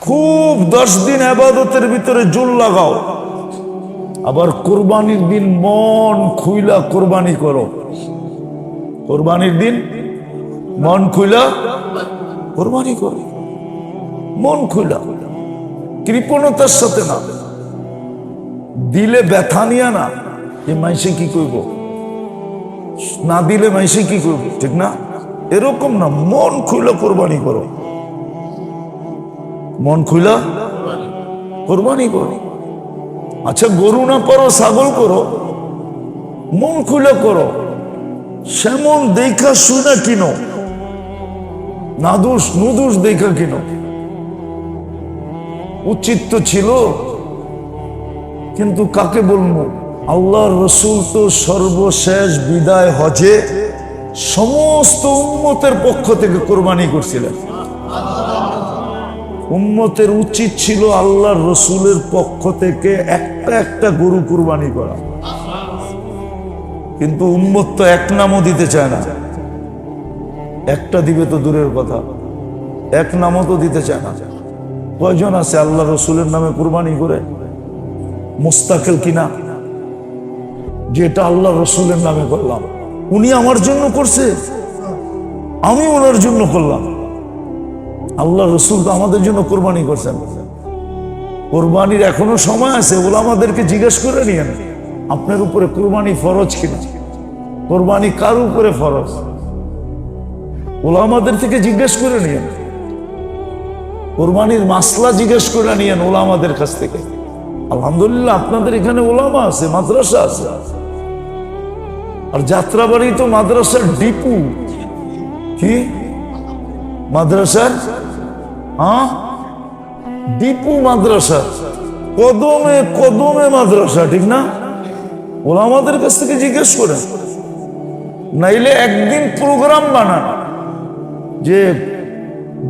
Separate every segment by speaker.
Speaker 1: খুব দশ দিন আবাদতের ভিতরে জোর লাগাও। আবার কোরবানির দিন মন খুইলা কোরবানি করো। কোরবানির দিন মন খুইলা কোরবানি করো। মন খুইলা। কৃপণতার সাথে না। দিলে ব্যথা নিয়া না, এ মাইসে কি করব না দিলে মাইসে কি করব ঠিক না? এরকম না, মন খুইলা কোরবানি করো। মন খুলা কোরবানি করো। আচ্ছা গরু না পারো, ছাগল করো। মন খুলে করো। সেমন দেখা শুনে কিনো? নাদুস নুদুস দেখা কিনো? উচিত তো ছিল, কিন্তু কাকে বলব? আল্লাহ রসুল তো সর্বশেষ বিদায় হজে সমস্ত উম্মতের পক্ষ থেকে কোরবানি করছিলেন। উম্মতের উচিত ছিল আল্লাহ রসুলের পক্ষ থেকে একটা একটা গরু কুরবানি করা। কিন্তু উম্মত তো এক নামও দিতে চায় না। একটা দিবে তো দূরের কথা। এক নামও তো দিতে চায় না। কয়জন আছে আল্লাহ রসুলের নামে কুরবানি করে? মোস্তাকেল কিনা যেটা আল্লাহ রসুলের নামে করলাম। উনি আমার জন্য করছে, আমি ওনার জন্য করলাম। আল্লাহ রসুল তো আমাদের জন্য কোরবানি করছেন। কোরবানির এখনও সময় আছে ওগুলো আমাদেরকে জিজ্ঞেস করে নিয়েন, আপনার উপরে কোরবানি ফরজ কিনা? কোরবানি কার উপরে ফরজ? ওগুলো আমাদের থেকে জিজ্ঞেস করে নিয়েন। কোরবানির মাসলা জিজ্ঞেস করে নিয়েন ওলা আমাদের কাছ থেকে। আলহামদুলিল্লাহ, আপনাদের এখানে ওলামা আছে, মাদ্রাসা আছে। আর যাত্রাবাড়ি তো মাদ্রাসার ডিপু। কি? মাদ্রাসার হ্যাঁ? দীপু মাদ্রাসা। কদমে কদমে মাদ্রাসা, ঠিক না? ওরা আমাদের কাছ থেকে জিজ্ঞেস করে। নাইলে একদিন প্রোগ্রাম বানান। যে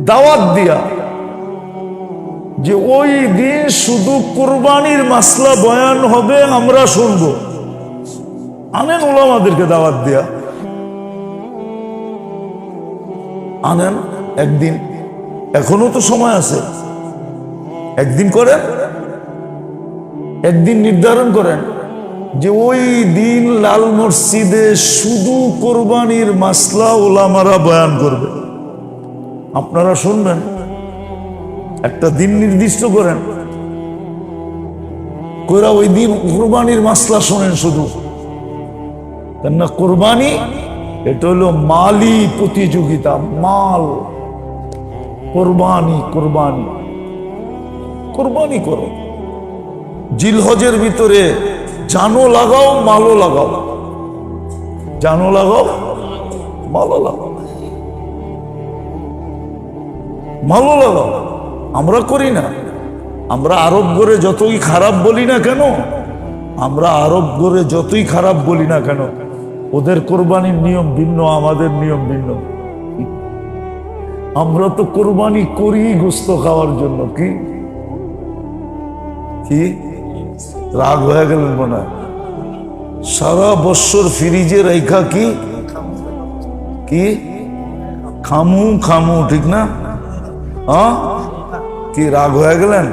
Speaker 1: দাওয়াত দিয়া। যে ওই দিন শুধু কোরবানির মাসলা বয়ান হবে, আমরা শুনব। আনেন ওলামাদেরকে দাওয়াত দিয়া। আনেন। একদিন, এখনও তো সময় আছে। একদিন করেন, একদিন নির্ধারণ করেন যে ওই দিন লাল মসজিদে শুধু কোরবানির মাসলা ওলামারা বয়ান করবে। আপনারা শুনবেন, একটা দিন নির্দিষ্ট করেন। কইরা ওই দিন কোরবানির মাসলা শোনেন শুধু। কেননা কোরবানি, এটা হলো মালি প্রতিযোগিতা, মাল। কোরবানি কোরবানি। কোরবানি করো। জিলহজের ভিতরে জানো লাগাও, মালও লাগাও। জানো লাগাও, মালও লাগাও। মালও লাগাও। আমরা করি না। আমরা আরব করে যতই খারাপ বলি না কেন, আমরা আরব করে যতই খারাপ বলি না কেন, ওদের কোরবানির নিয়ম ভিন্ন, আমাদের নিয়ম ভিন্ন। আমরা তো কোরবানি করি গোস্ত খাওয়ার জন্য কি? রাগ হয়ে গেলেন মনে? সারা বৎসর ফ্রিজে রেখা কি? কি? খামু খামু, ঠিক না? কি রাগ হয়ে গেলেন?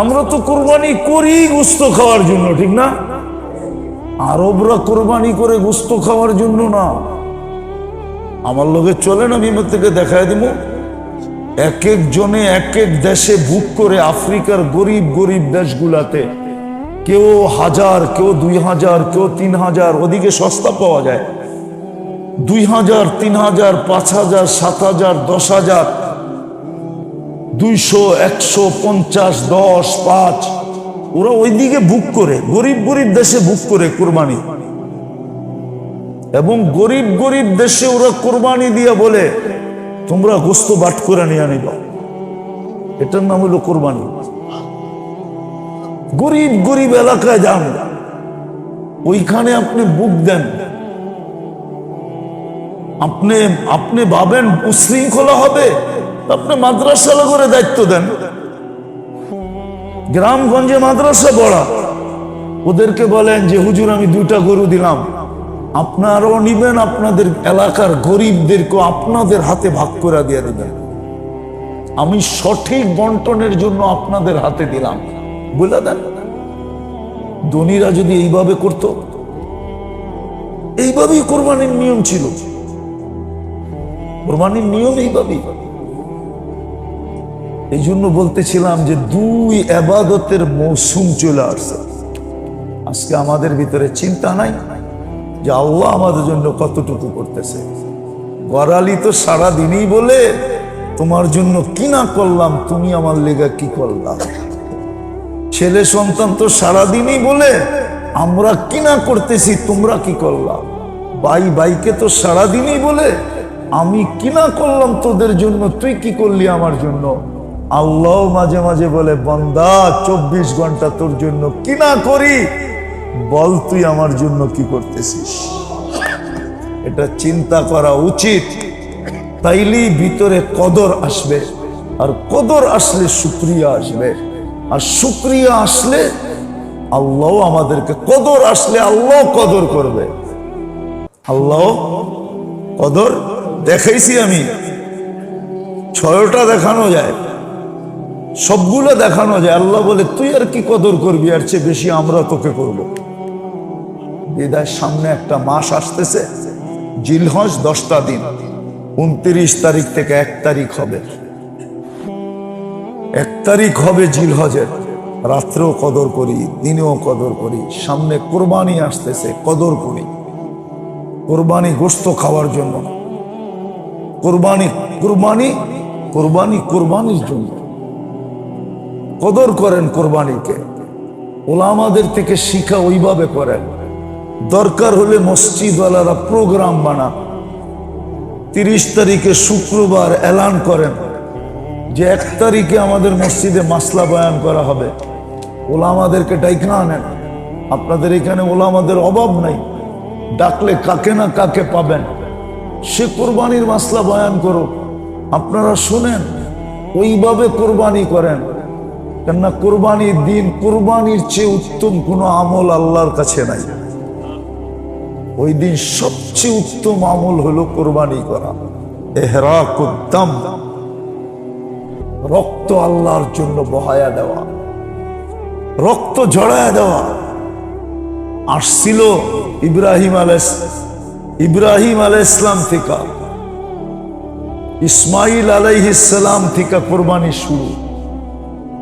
Speaker 1: আমরা তো কোরবানি করি গোস্ত খাওয়ার জন্য, ঠিক না? আরবরা কোরবানি করে গোস্ত খাওয়ার জন্য না। আমার লোকে চলে না বিমত থেকে দেখায় দিব। এক এক জনে, এক এক দেশে বুক করে আফ্রিকার গরিব গরিব দেশগুলাতে। কেউ হাজার, কেউ দুই হাজার, কেউ তিন হাজার, ওদিকে সস্তা পাওয়া যায়। দুই হাজার, তিন হাজার, পাঁচ হাজার, সাত হাজার, দশ হাজার, দুইশো, একশো, পঞ্চাশ, দশ, পাঁচ। ওরা ওইদিকে বুক করে, গরিব গরিব দেশে বুক করে কোরবানি। এবং গরিব গরিব দেশে ওরা কোরবানি দিয়ে বলে, তোমরা গোস্ত বাট করে নিয়ে আনিবা এটার নাম হলো কোরবানি। গরিব গরিব এলাকায় যান। ওইখানে আপনি বুক দেন। আপনি আপনি ভাবেন উশৃঙ্খলা হবে? আপনি মাদ্রাসা করে দায়িত্ব দেন। গ্রামগঞ্জে মাদ্রাসা পড়া। ওদেরকে বলেন যে, হুজুর, আমি দুইটা গরু দিলাম। আপনারাও নিবেন, আপনাদের এলাকার গরিবদেরকে আপনাদের হাতে ভাগ করে দিয়ে দিবেন। আমি সঠিক বন্টনের জন্য আপনাদের হাতে দিলাম। বলে দেন? ধনীরা যদি এইভাবে করত, এইভাবেই কোরবানির নিয়ম ছিল। কোরবানির নিয়ম এইভাবেই। এই জন্য বলতেছিলাম যে দুই আবাদতের মৌসুম চলে আসছে। আজকে আমাদের ভিতরে চিন্তা নাই। যে আল্লাহ আমাদের জন্য কতটুকু করতেছে। গড়ালি তো সারা দিনই বলে, তোমার জন্য কি না করলাম, তুমি আমার লেগা কি করলাম ছেলে সন্তান তো সারাদিনই বলে, আমরা কি না করতেছি, তোমরা কি করলাম ভাই বাইকে তো সারাদিনই বলে, আমি কি না করলাম তোদের জন্য, তুই কি করলি আমার জন্য? আল্লাহ মাঝে মাঝে বলে, বন্দা, চব্বিশ ঘণ্টা তোর জন্য কি না করি? বল তুই আমার জন্য কি করতেছিস? এটা চিন্তা করা উচিত। তাইলেই ভিতরে কদর আসবে আর কদর আসলে শুক্রিয়া আসবে। আর শুক্রিয়া আসলে আল্লাহ আমাদেরকে কদর আসলে আল্লাহ কদর করবে। আল্লাহ কদর দেখাইছি আমি। ছয়টা দেখানো যায়। সবগুলো দেখানো যায়। আল্লাহ বলে, তুই আর কি কদর করবি? আর চেয়ে বেশি আমরা তোকে করব। বিদায় সামনে একটা মাস আসতেছে। জিলহজ দশটা দিন। উনত্রিশ তারিখ থেকে এক তারিখ হবে। এক তারিখ হবে জিলহজের। রাত্রেও কদর করি, দিনেও কদর করি। সামনে কোরবানি আসতেছে, কদর করি। কোরবানি গোস্ত খাওয়ার জন্য। কোরবানি কোরবানি কোরবানি, কোরবানির জন্য। কদর করেন কোরবানিকে। ওলামাদের থেকে শিখা ওইভাবে করেন। দরকার হলে মসজিদওয়ালারা প্রোগ্রাম বানান। তিরিশ তারিখে শুক্রবার এলান করেন যে এক তারিখে আমাদের মসজিদে মাসলা বয়ান করা হবে। ওলামাদেরকে ডাইকা আনেন। আপনাদের এখানে ওলামাদের অভাব নাই। ডাকলে কাকে না কাকে পাবেন। সে কোরবানির মাসলা বয়ান করো আপনারা শোনেন, ওইভাবে কোরবানি করেন। কেননা কোরবানির দিন, কোরবানির চেয়ে উত্তম কোনো আমল আল্লাহর কাছে নাই। ওই দিন সবচেয়ে উত্তম আমল হলো কোরবানি করা। এহরা কুদ্দাম রক্ত আল্লাহর জন্য বহায়া দেওয়া। রক্ত ঝড়ায়া দেওয়া। আসছিল ইব্রাহিম আলাইস ইব্রাহিম আলাই ইসলাম থেকে। ইসমাইল আলাইহিসালাম থেকে কোরবানি শুরু।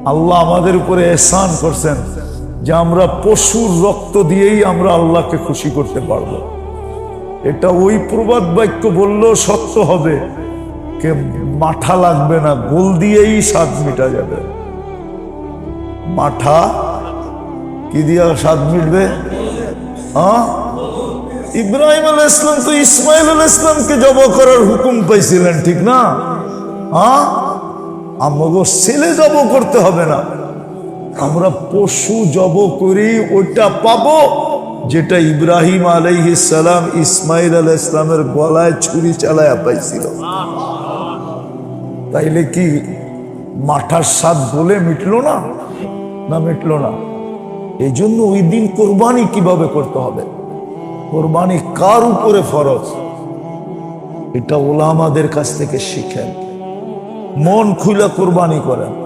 Speaker 1: আল্লাহ আমাদের উপরে এহসান করছেন। যে আমরা পশুর রক্ত দিয়েই আমরা আল্লাহকে খুশি করতে পারব। এটা ওই প্রবাদ বাক্য বললেও সত্য হবে। কে মাঠা লাগবে না, গোল দিয়েই স্বাদ মিটা যাবে। মাঠা? কি দিয়া স্বাদ মিটবে? হ্যাঁ? ইব্রাহিম আল ইসলাম তো ইসমাইল আল ইসলামকে জব করার হুকুম পাইছিলেন, ঠিক না? হ্যাঁ? আমাকে ছেলে জব করতে হবে না। আমরা পশু জব করি ওইটা পাবো। যেটা ইব্রাহিম আলাইহিস সালাম ইসমাইল আল ইসলামের গলায় ছুরি চালায়া পাইছিল। তাইলে কি মাঠার স্বাদ বলে মিটলো না? না, মিটলো না। এই জন্য ওই দিন কোরবানি কীভাবে করতে হবে? কোরবানি কার উপরে ফরজ? এটা ওলামাদের কাছ থেকে শিখেন। মন খুলে কোরবানি করেন।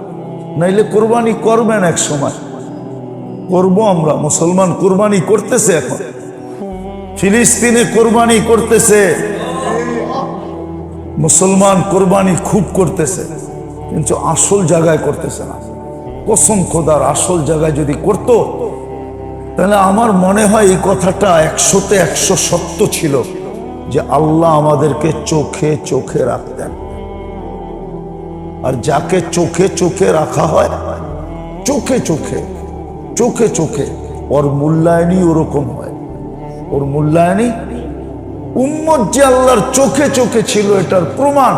Speaker 1: নাইলে কোরবানি করবেন এক সময়। করব আমরা, মুসলমান কোরবানি করতেছে এখন। ফিলিস্তিনে কোরবানি করতেছে। মুসলমান কোরবানি খুব করতেছে, কিন্তু আসল জায়গায় করতেছে না। কসম খোদার, আসল জায়গায় যদি করত, তাহলে আমার মনে হয় এই কথাটা একশোতে একশো সত্য ছিল যে আল্লাহ আমাদেরকে চোখে চোখে রাখতেন। আর যাকে চোখে চোখে রাখা হয়, চোখে চোখে চোখে চোখে, ওর মূল্যায়নই ওরকম হয়। ওর মূল্যায়নই উম্মত যে আল্লাহর চোখে চোখে ছিল, এটার প্রমাণ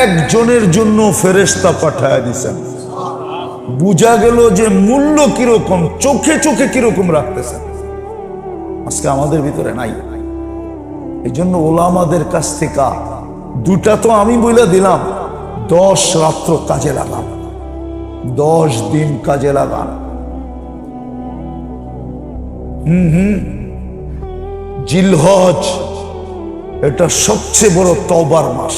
Speaker 1: একজনের জন্য ফেরেস্তা পাঠায় দিছেন। বুঝা গেল যে মূল্য কীরকম, চোখে চোখে কীরকম রাখতেছেন। আজকে আমাদের ভিতরে নাই। এই জন্য ওলামাদের কাছ থেকে দুটা তো আমি বলে দিলাম। দশ রাত্র কাজে লাগান দশ দিন কাজে লাগান হুম হুম। জিলহজ, এটা সবচেয়ে বড় তবার মাস।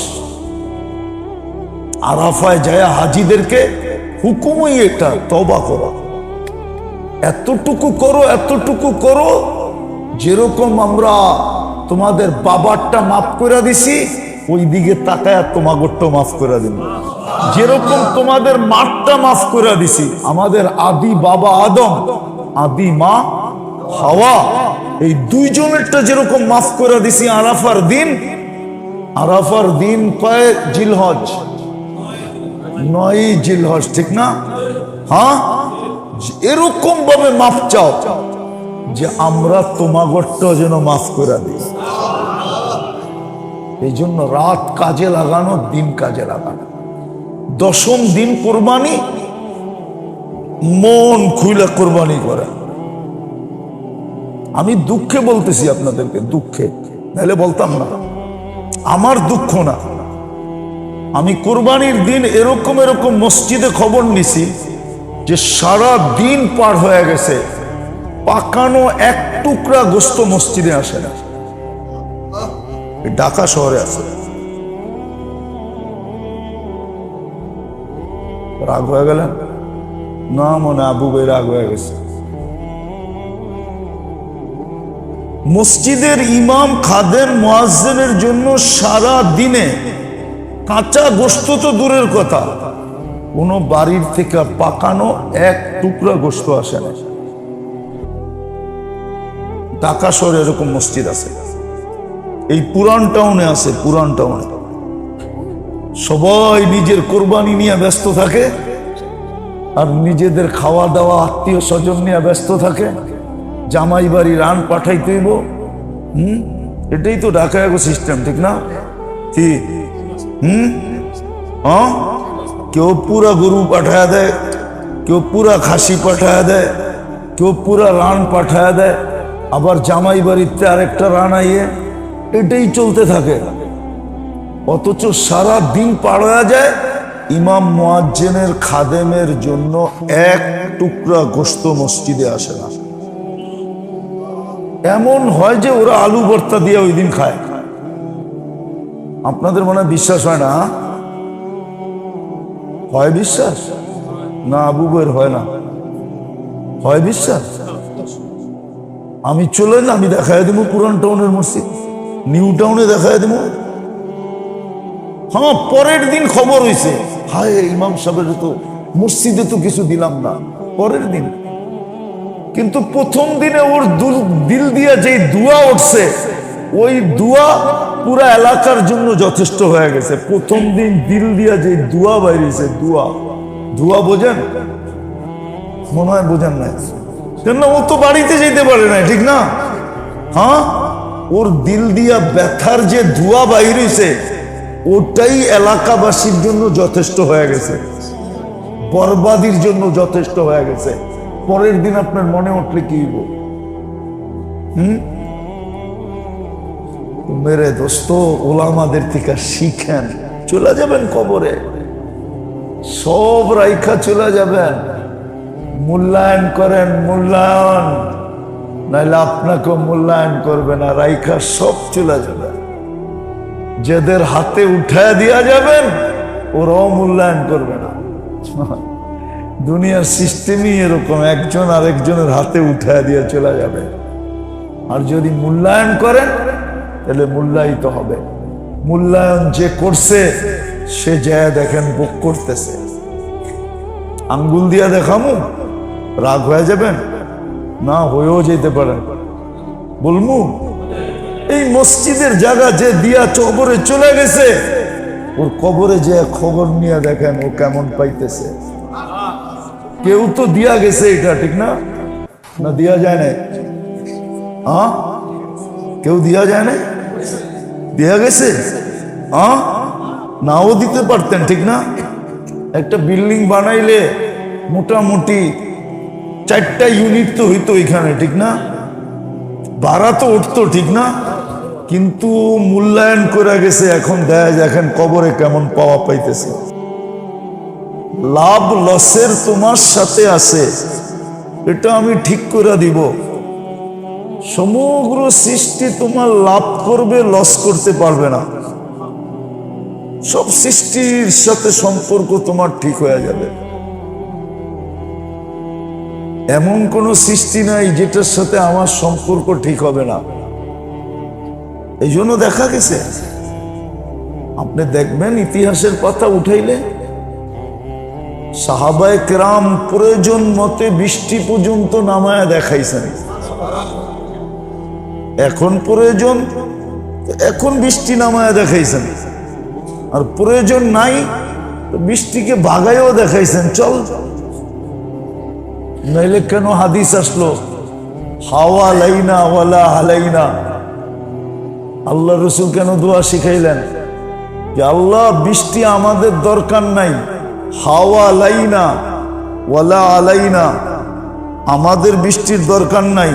Speaker 1: আরাফায় যায় হাজিদেরকে হুকুমই এটা তবা করা। এতটুকু করো এতটুকু করো, যেরকম আমরা তোমাদের বাবারটা মাফ করে দিছি ওই দিকে তাকায় তোমাগরটা মাফ করে দিন। যেরকম তোমাদের মাঠটা মাফ করে দিছি, আমাদের আদি বাবা আদম, আদি মা, হাওয়া, এই দুইজনেরটা যেরকম মাফ করে দিছি আরাফার দিন আরাফার দিন কয় জিলহজ? নয় জিলহজ, ঠিক না? হ্যাঁ? এরকম ভাবে মাফ চাও যে আমরা তোমাগরটা যেন মাফ করে দিই। এই জন্য রাত কাজে লাগানো, দিন কাজে লাগানো। দশম দিন কোরবানি, মন খুলে কোরবানি করে। আমি দুঃখে বলতেছি আপনাদেরকে, দুঃখে। নাহলে বলতাম না। আমার দুঃখ না। আমি কোরবানির দিন এরকম এরকম মসজিদে খবর নিছি যে সারা দিন পার হয়ে গেছে, পাকানো এক টুকরা গোস্ত মসজিদে আসে না। ঢাকা শহরে আছে। রাগ হয়ে গেলেন? না মনে আবু ভাই রাগ হয়ে গেছে। মসজিদের ইমাম খাদেম মোয়াজ্জেনের জন্য সারা দিনে কাঁচা গোস্ত তো দূরের কথা। কোনো বাড়ির থেকে পাকানো এক টুকরা গোস্ত আসে না। ঢাকা শহরে এরকম মসজিদ আছে। এই পুরান টাউনে আছে, পুরান টাউনে। সবাই নিজের কোরবানি নিয়ে ব্যস্ত থাকে আর নিজেদের খাওয়া দাওয়া, আত্মীয় স্বজন নিয়ে ব্যস্ত থাকে। জামাই বাড়ি রান পাঠাইতে হইব। হুম? এটাই তো ঢাকা এক সিস্টেম ঠিক না? কি? হুম? হ্যাঁ? কেউ পুরা গরু পাঠায় দেয়, কেউ পুরা খাসি পাঠায় দেয়, কেউ পুরা রান পাঠায় দেয়। আবার জামাই বাড়িতে আরেকটা রান আইয়ে। এটাই চলতে থাকে। অথচ সারা দিন হয়ে যায় ইমাম মোয়াজ্জেনের খাদেমের জন্য এক টুকরা গোস্ত মসজিদে আসে না। এমন হয় যে ওরা আলু ভর্তা দিয়ে ওই দিন খায়। আপনাদের মনে বিশ্বাস হয় না? হয় বিশ্বাস? না আবু বইয়ের হয় না। হয় বিশ্বাস? আমি চলে না আমি দেখাই দেবো পুরান টাউনের মসজিদ। নিউ টাউনে দেখাই দেবো হ্যাঁ পরের দিন খবর হয়েছে হায়, ইমাম সাহেবের তো মসজিদে তো কিছু দিলাম না। পরের দিন। কিন্তু প্রথম দিনে ওর দিল দিয়ে যে দুয়া উঠছে, ওই দুয়া পুরা এলাকার জন্য যথেষ্ট হয়ে গেছে। প্রথম দিন দিল দিয়া যে দুয়া বাইরেছে, দুয়া। দুয়া বোঝেন? মনে হয় বোঝেন না কেন ও তো বাড়িতে যেতে পারে না ঠিক না? হ্যাঁ? ওর দিল দিয়া ব্যথার যে ধোয়া বাইরেছে, ওটাই এলাকাবাসীর জন্য যথেষ্ট হয়ে গেছে। বরবাদির জন্য যথেষ্ট হয়ে গেছে। পরের দিন আপনার মনে উঠলে কি হইব? মেরে দোস্ত, ওলামাদের থেকে শিখেন, চলে যাবেন কবরে। সব রাইখা চলে যাবেন। মূল্যায়ন করেন, মূল্যায়ন। নাইলে আপনাকে মূল্যায়ন করবে না, রাইখা সব চলে যাবে। যাদের হাতে উঠায় দিয়া যাবেন, ওরাও মূল্যায়ন করবে না। দুনিয়ার সিস্টেমই এরকম, একজন আরেকজনের হাতে উঠায় দিয়ে চলে যাবে। আর যদি মূল্যায়ন করেন, তাহলে মূল্যায়িত হবে। মূল্যায়ন যে করছে, সে যায় দেখেন বুক করতেছে। আঙ্গুল দিয়া দেখামু, রাগ হয়ে যাবেন? না হয়েও যেতে পারেন বলমু, এই মসজিদের জায়গা যে দিয়া চবরে চলে গেছে, ওর কবরে যে খবর নিয়ে দেখেন ও কেমন পাইতেছে। কেউ তো দিয়া গেছে এটা, ঠিক না? না দিয়া যায় না হ্যাঁ কেউ দিয়া যায় না দিয়া গেছে? হ্যাঁ নাও দিতে পারতেন, ঠিক না? একটা বিল্ডিং বানাইলে মোটামুটি চারটা ইউনিট তো হইতো এখানে, ঠিক না? ভাড়া তো উঠতো, ঠিক না? কিন্তু মূল্যায়ন করে গেছে, এখন দেয় এখন কবরে কেমন পাওয়া পাইতেছে। লাভ লসের তোমার সাথে আছে, এটা আমি ঠিক করে দিব। সমগ্র সৃষ্টি তোমার লাভ করবে, লস করতে পারবে না। সব সৃষ্টির সাথে সম্পর্ক তোমার ঠিক হয়ে যাবে। এমন কোন সৃষ্টি নাই যেটার সাথে আমার সম্পর্ক ঠিক হবে না। এই জন্য দেখা গেছে। আপনি দেখবেন ইতিহাসের পাতা উঠাইলে সাহাবায় কেরাম প্রয়োজন মতে বৃষ্টি পর্যন্ত নামায় দেখাইছেন। এখন প্রয়োজন, এখন বৃষ্টি নামায় দেখাইছেন। আর প্রয়োজন নাই, বৃষ্টিকে বাগাইও দেখাইছেন। চল চল নাইলে কেন হাদিস আসলো? হাওয়া লাইনা ওয়ালা হালাইনা। আল্লাহ রসুল কেন দোয়া শিখাইলেন? যে আল্লাহ, বৃষ্টি আমাদের দরকার নাই। হাওয়া লাইনা ওয়ালা আলাইনা আমাদের বৃষ্টির দরকার নাই।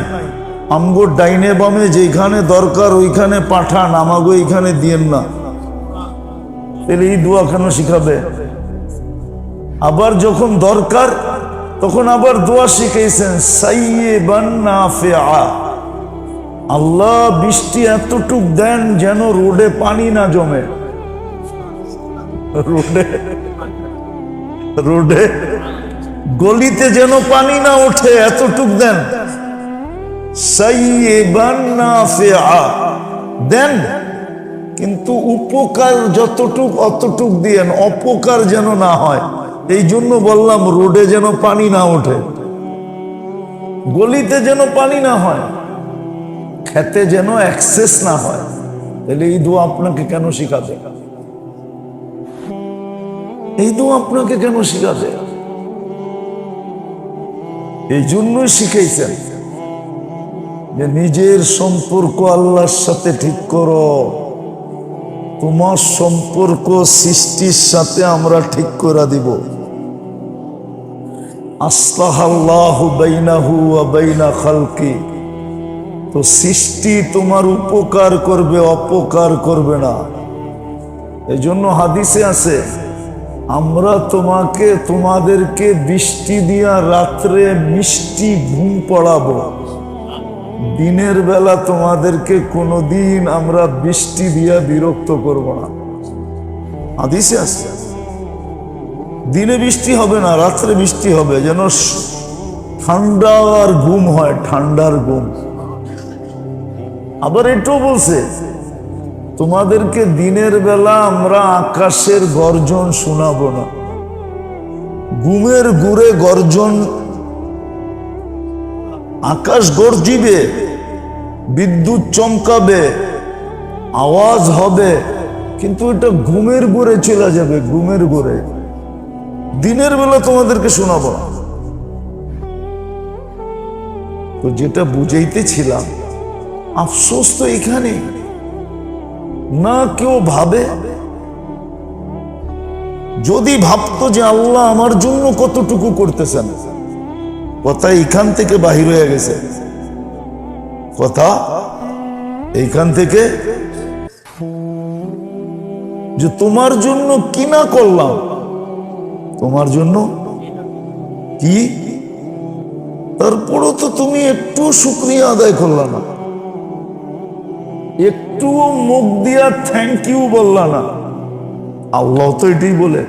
Speaker 1: আমগো ডাইনে বামে যেখানে দরকার, ওইখানে পাঠান, আমাগো এইখানে দিয়েন না। তাহলে এই দোয়া কেন শিখাবে। আবার যখন দরকার তখন আবার দোয়া শিখেছেন আল্লাহ বৃষ্টি এতটুক দেন যেন রোডে পানি না জমে। রোডে রোডে গলিতে যেন পানি না ওঠে, এতটুক দেন। দেন, কিন্তু উপকার যতটুক অতটুক দিয়েন, অপকার যেন না হয়। এই জন্য বললাম, রোডে যেন পানি না ওঠে, গলিতে যেন পানি না হয়, খেতে যেন অ্যাক্সেস না হয়, তাহলে এই দোয়া আপনাকে কেন শিখাবে? এই দোয়া আপনাকে কেন শিখাবে? এই জন্যই শিখেছেন যে নিজের সম্পর্ক আল্লাহর সাথে ঠিক করো। তোমার সম্পর্ক সৃষ্টির সাথে আমরা ঠিক করে দিব। খালকি। তো সৃষ্টি তোমার উপকার করবে, অপকার করবে না। এই জন্য হাদিসে আছে, আমরা তোমাকে, তোমাদেরকে বৃষ্টি দিয়া রাত্রে মিষ্টি ঘুম পড়াবো। দিনের বেলা তোমাদেরকে কোনোদিন আমরা বৃষ্টি দিয়া বিরক্ত করব না। হাদিসে আছে। দিনে বৃষ্টি হবে না, রাত্রে বৃষ্টি হবে, যেন ঠান্ডা আর ঘুম হয়, ঠান্ডার ঘুম। আবার এটাও বলছে, তোমাদেরকে দিনের বেলা আমরা আকাশের গর্জন শোনাবো না। ঘুমের গুড়ে গর্জন, আকাশ গর্জিবে, বিদ্যুৎ চমকাবে, আওয়াজ হবে, কিন্তু এটা ঘুমের গুড়ে চলে যাবে, ঘুমের গুড়ে দিনের বেলা তোমাদেরকে শোনাবো না। তো যেটা বুঝাইতেছিলাম, আফসোস তো এখানে। না কেউ ভাবে। যদি ভাবতো যে আল্লাহ আমার জন্য কতটুকু করতেছেন, কথা এখান থেকে বাহির হয়ে গেছে। কথা এইখান থেকে যে তোমার জন্য কি না করলাম তোমার জন্য? কি? তারপরও তো তুমি একটু শুক্রিয়া আদায় করলা না। একটুও মুখ দিয়া থ্যাংক ইউ বললা না। আল্লাহ তো এটাই বলে।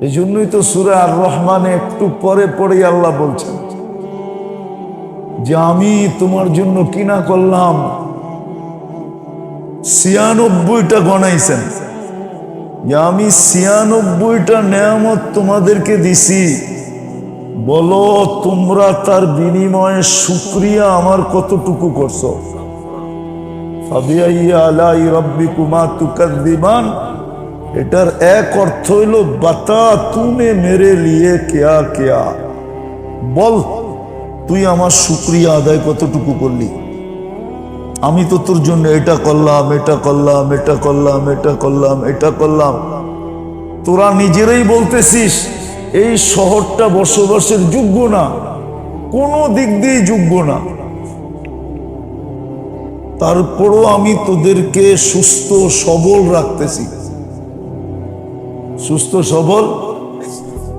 Speaker 1: এই জন্যই তো সুরা আর রহমানে একটু পরে পরে আল্লাহ বলছেন যে, আমি তোমার জন্য কিনা করলাম? ছিয়ানব্বইটা গণাইছেন। যে আমি ছিয়ানব্বইটা নেয়ামত তোমাদেরকে দিছি, বলো তোমরা তার বিনিময়ে শুক্রিয়া আমার কতটুকু করছ? এটার এক অর্থ হইল বাতা তুমে মেরে লিয়ে কেয়া কেয়া। বল, তুই আমার শুক্রিয়া আদায় কতটুকু করলি? আমি তো তোর জন্য এটা করলাম এটা করলাম এটা করলাম এটা করলাম এটা করলাম। তোরা নিজেরাই বলতেছিস, এই শহরটা বসবাসের যোগ্য না। কোনো দিক দিয়ে যোগ্য না। তারপরও আমি তোদেরকে সুস্থ, সবল রাখতেছি। সুস্থ, সবল?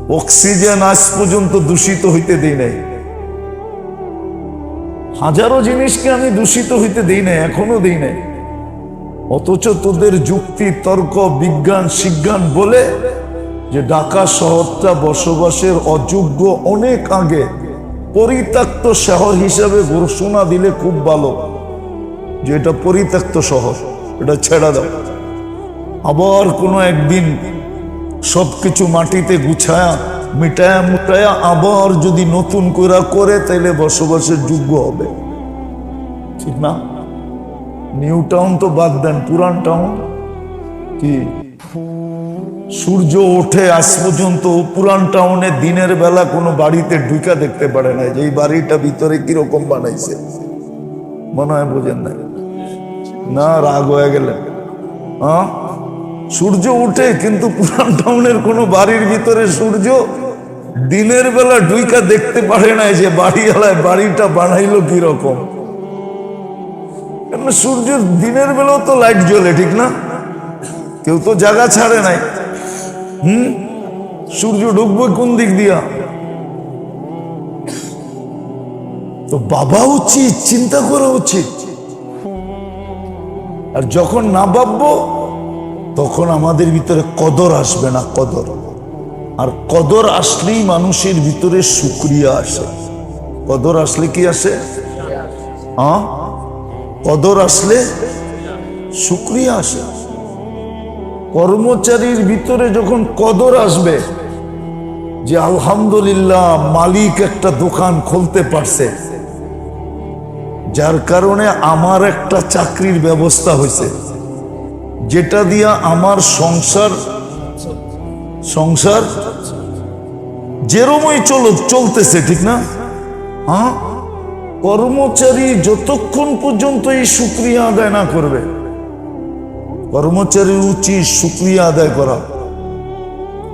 Speaker 1: অক্সিজেন আজ পর্যন্ত দূষিত হইতে দেই নাই। হাজারো জিনিসকে আমি দূষিত হইতে দিই নাই, এখনও দিই নাই। অথচ তোদের যুক্তি, তর্ক, বিজ্ঞান শিজ্ঞান বলে যে ঢাকা শহরটা বসবাসের অযোগ্য অনেক আগে পরিত্যক্ত শহর হিসাবে ঘোষণা দিলে খুব ভালো যে এটা পরিত্যক্ত শহর, এটা ছেড়ে দাও। আবার কোনো একদিন সবকিছু মাটিতে গুছায়া মিটায়া মুটায়া আবার যদি নতুন করে করে, তাইলে বসবাসের যোগ্য হবে। ঠিক না? নিউ টাউন তো বাদ দেন, পুরান টাউন কি? সূর্য ওঠে আজ পর্যন্ত পুরান টাউনে দিনের বেলা কোনো বাড়িতে ঢুকা দেখতে পারে না যে এই বাড়িটা ভিতরে কীরকম বানাইছে। মনে হয় বোঝেন না না, রাগ হয়ে গেলেন হ্যাঁ সূর্য উঠে কিন্তু পুরান টাউনের কোনো বাড়ির ভিতরে সূর্য দিনের বেলা ডুইকা দেখতে পারে না যে বাড়িওয়ালায় বাড়িটা বানাইলো কীরকম। কেন সূর্যের দিনের বেলাও তো লাইট জ্বলে, ঠিক না? কেউ তো জায়গা ছাড়ে নাই। হুম? সূর্য ঢুকবে কোন দিক দিয়া? তো বাবা উচিত, চিন্তা করা উচিত। আর যখন না ভাববো, তখন আমাদের ভিতরে কদর আসবে না কদর। আর কদর আসলেই মানুষের ভিতরে সুক্রিয়া আসে। কদর আসলে কি আসে? কদর আসলে সুক্রিয়া আসে। কর্মচারীর ভিতরে যখন কদর আসবে, যে আলহামদুলিল্লাহ মালিক একটা দোকান খুলতে পারছে, যার কারণে আমার একটা চাকরির ব্যবস্থা হয়েছে, যেটা দিয়া আমার সংসার সংসার যেরমই চল, চলতেছে, ঠিক না? হ্যাঁ? কর্মচারী যতক্ষণ পর্যন্ত এই সুক্রিয়া আদায় না করবে, কর্মচারীর উচিত সুক্রিয়া আদায় করা।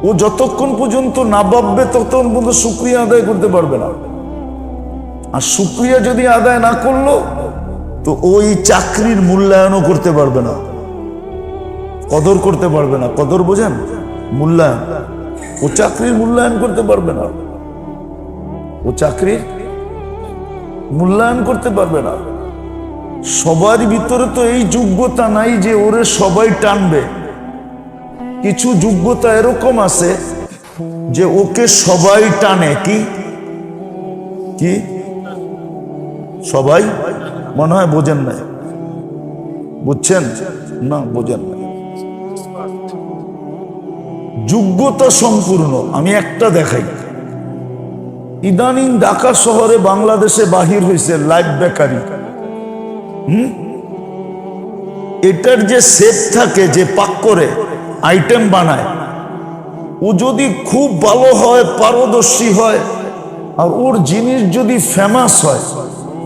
Speaker 1: ও যতক্ষণ পর্যন্ত না ভাববে, ততক্ষণ পর্যন্ত সুক্রিয়া আদায় করতে পারবে না। আর সুক্রিয়া যদি আদায় না করল, তো ওই চাকরির মূল্যায়নও করতে পারবে না। কদর করতে পারবে না। কদর বোঝেন? মূল্যায়ন। ও চাকরির মূল্যায়ন করতে পারবে না। ও চাকরির মূল্যায়ন করতে পারবে না। সবার ভিতরে তো এই যোগ্যতা নাই যে ওরে সবাই টানবে। কিছু যোগ্যতা এরকম আছে যে ওকে সবাই টানে। কি? কি? সবাই? মনে হয় বোঝেন নাই। বুঝছেন? না, বোঝেন নাই। যোগ্যতা সম্পূর্ণ। আমি একটা দেখাই। ইদানিং ঢাকা শহরে বাংলাদেশে বাহির হয়েছে লাইফ বেকারি। হুম? এটার যে সেট থাকে, যে পাক করে আইটেম বানায়, ও যদি খুব ভালো হয়, পারদর্শী হয়, আর ওর জিনিস যদি ফেমাস হয়,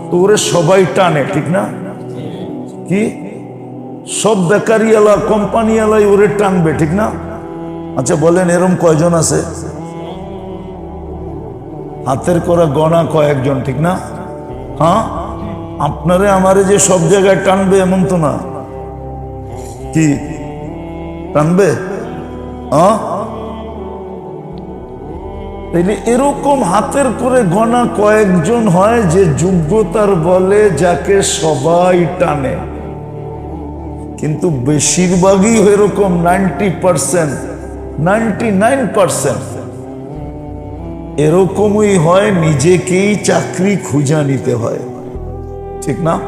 Speaker 1: তো ওরে সবাই টানে, ঠিক না? কি? সব বেকারিওয়ালা, কোম্পানিওয়ালাই ওরে টানবে, ঠিক না? আচ্ছা বলেন, এরম কয়জন আছে? হাতের করা গণা কয়েকজন, ঠিক না? হ্যাঁ? আপনারে আমারে যে সব জায়গায় টানবে এমন তো না। কি? টানবে? হ্যাঁ? এরকম হাতের করে গণা কয়েকজন হয় যে যোগ্যতার বলে যাকে সবাই টানে। কিন্তু বেশিরভাগই এরকম নাইনটি পার্সেন্ট নাইনটি নাইন এরকমই হয়, নিজেকেই চাকরি খুঁজা নিতে হয়। ঠিক না?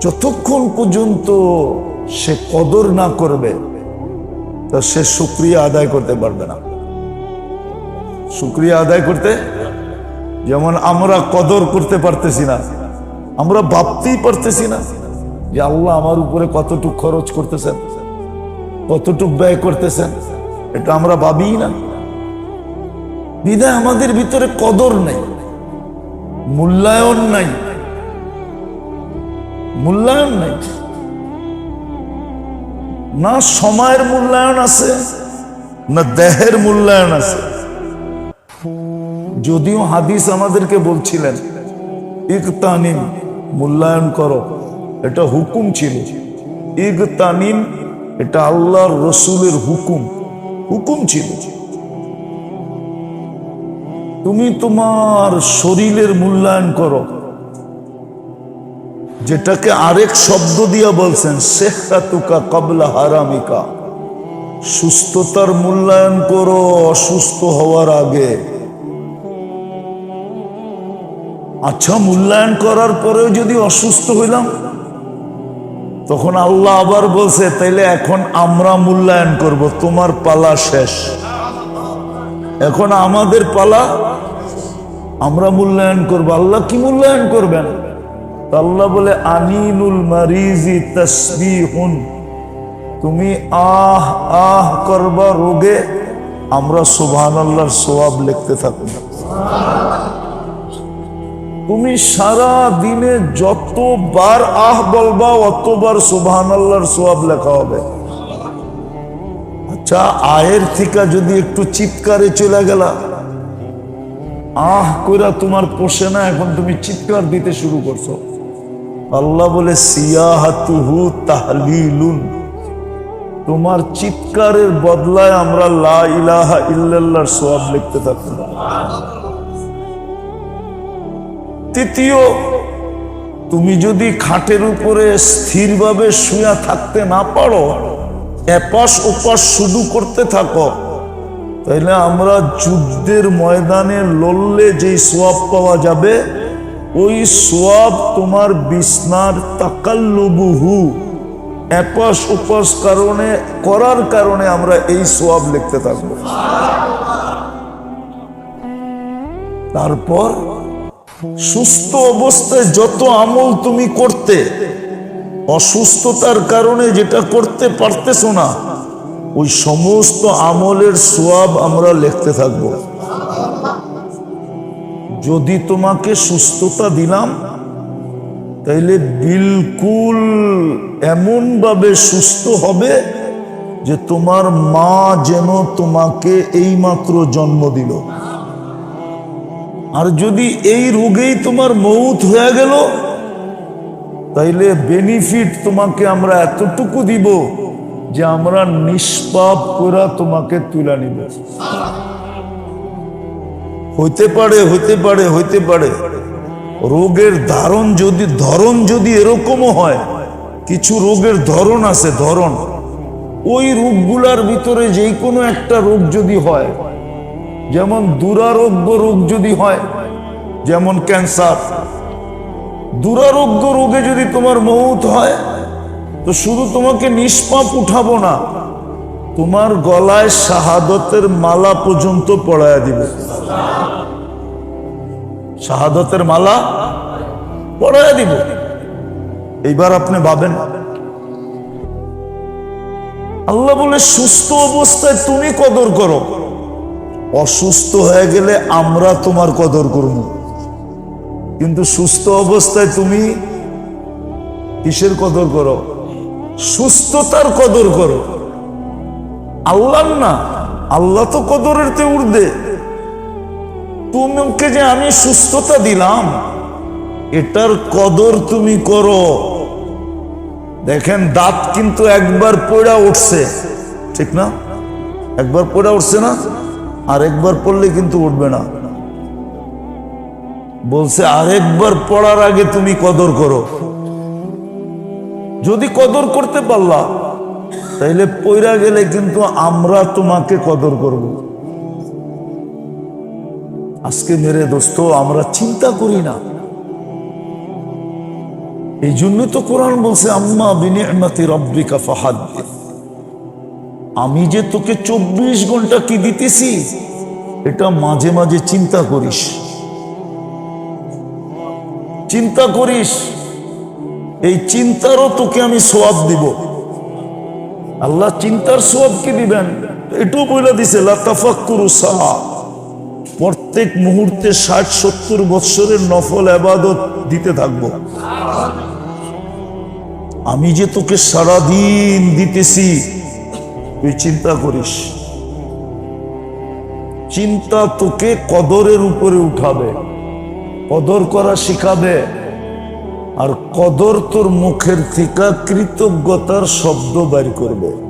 Speaker 1: যতক্ষণ পর্যন্ত সে কদর না করবে, তা সে সুক্রিয়া আদায় করতে পারবে না। সুক্রিয়া আদায় করতে? যেমন আমরা কদর করতে পারতেছি না, আমরা ভাবতেই পারতেছি না যে আল্লাহ আমার উপরে কতটুক খরচ করতেছেন। কতটুক ব্যয় করতেছেন? এটা আমরা ভাবিই না। বিদায় আমাদের ভিতরে কদর নাই, মূল্যায়ন নাই মূল্যায়ন নাই। না সময়ের মূল্যায়ন আছে, না দেহের মূল্যায়ন আছে। যদিও হাদিস আমাদেরকে বলছিলেন ইকতানিম মূল্যায়ন করো। এটা হুকুম ছিল ইকতানিম এটা আল্লাহর রসুলের হুকুম। হুকুম ছিল। তুমি তোমার শরীরের মূল্যায়ন করো। যেটাকে আরেক শব্দ দিয়া বলছেন শেখাতুকা কবলা হারামিকা। সুস্থতার মূল্যায়ন করো অসুস্থ হওয়ার আগে। আচ্ছা মূল্যায়ন করার পরেও যদি অসুস্থ হইলাম তখন আল্লাহ আবার বলছে, তাইলে এখন আমরা মূল্যায়ন করব, তোমার পালা শেষ। এখন আমাদের পালা আমরা মূল্যায়ন করব। আল্লাহ কি মূল্যায়ন করবেন? আল্লাহ বলে আনিনুল মারিজি তসবিহুন। তুমি আহ আহ করবা রোগে, আমরা সুবহান আল্লাহর সোয়াব লিখতে থাকব। তুমি সারা দিনে যতবার আহ বলবা, অতবার সুবহান আল্লাহর সোয়াব লেখা হবে। আচ্ছা আয়ের থেকে যদি একটু চিৎকারে চলে গেলা। আহ কইরা তোমার পোষে না, এখন তুমি চিৎকার দিতে শুরু করছ। আল্লাহ বলে, সিয়াহাতুহু তাহলিলুন। তোমার চিৎকারের বদলায় আমরা লা ইলাহা ইল্লাল্লাহর সোয়াব লিখতে থাকব। তৃতীয়, তুমি যদি খাটের উপরে স্থিরভাবে শুয়া থাকতে না পারো, এপাশ ওপাশ শুধু করতে থাকো, তাইলে আমরা যুদ্ধের ময়দানে লড়লে যেই সোয়াব পাওয়া যাবে, ওই সোয়াব তোমার বিছনার তাকাল্লুবুহু। এপাশ ওপাশ কারণে, করার কারণে আমরা এই সোয়াব লিখতে থাকব। তারপর সুস্থ অবস্থায় যত আমল তুমি করতে, অসুস্থতার কারণে যেটা করতে পারতেছো না, ওই সমস্ত আমলের সোয়াব আমরা লিখতে থাকব। যদি তোমাকে সুস্থতা দিলাম, তাইলে বিলকুল এমনভাবে সুস্থ হবে যে তোমার মা যেন তোমাকে এইমাত্র জন্ম দিল। আর যদি এই রোগেই তোমার মৌত হয়ে গেল, তাইলে বেনিফিট তোমাকে আমরা এতটুকু দিব যে আমরা নিষ্পাপ করে তোমাকে তুলে নিব। হইতে পারে হইতে পারে হইতে পারে। রোগের ধারণ যদি ধরন যদি এরকমও হয়, কিছু রোগের ধরন আছে ধরন ওই রোগগুলার ভিতরে যেই কোনো একটা রোগ যদি হয় যেমন দুরারোগ্য রোগ যদি হয়, যেমন ক্যান্সার, দুরারোগ্য রোগে যদি তোমার মৌত হয়, তো শুধু তোমাকে নিষ্পাপ উঠাবো না, তোমার গলায় শাহাদতের মালা পর্যন্ত পড়ায় দিবে। শাহাদতের মালা পড়ায় দিব। এইবার আপনি ভাবেন, আল্লাহ বলে, সুস্থ অবস্থায় তুমি কদর করো। অসুস্থ হয়ে গেলে আমরা তোমার কদর করব। কিন্তু সুস্থ অবস্থায় তুমি কিসের কদর করো? সুস্থতার কদর করো। আল্লাহ না, আল্লাহ তো কদরের তে উর্দে তোমাকে যে আমি সুস্থতা দিলাম, এটার কদর তুমি করো। দেখেন, দাঁত কিন্তু একবার পড়া উঠছে। ঠিক না? একবার পড়া উঠছে না? আর একবার পড়লে কিন্তু উঠবে না। বলছে, আরেকবার পড়ার আগে তুমি কদর করো। যদি কদর করতে পারলা, তাইলে পইরা গেলে কিন্তু আমরা তোমাকে কদর করব। আজকে মেরে দোস্ত, আমরা চিন্তা করি না। এই জন্য তো কোরআন বলছে, আম্মা বিনিয়মাতি রব্বিকা ফাহাদ্দিস। আমি যে তোকে চব্বিশ ঘণ্টা কি দিতেছি, এটা মাঝে মাঝে চিন্তা করিস। চিন্তা করিস, এই চিন্তারও তোকে আমি সোয়াব দিব। আল্লাহ চিন্তার সোয়াব কি দিবেন? এটাও বলে দিছে লাতাফাক্কুরু সাহা প্রত্যেক মুহূর্তে ষাট, সত্তর বৎসরের নফল আবাদত দিতে থাকব। আমি যে তোকে সারাদিন দিতেছি তুই চিন্তা করিস। চিন্তা তোকে কদরের উপরে উঠাবে। কদর করা শিখাবে। আর কদর তোর মুখের থেকে কৃতজ্ঞতার শব্দ বের করবে।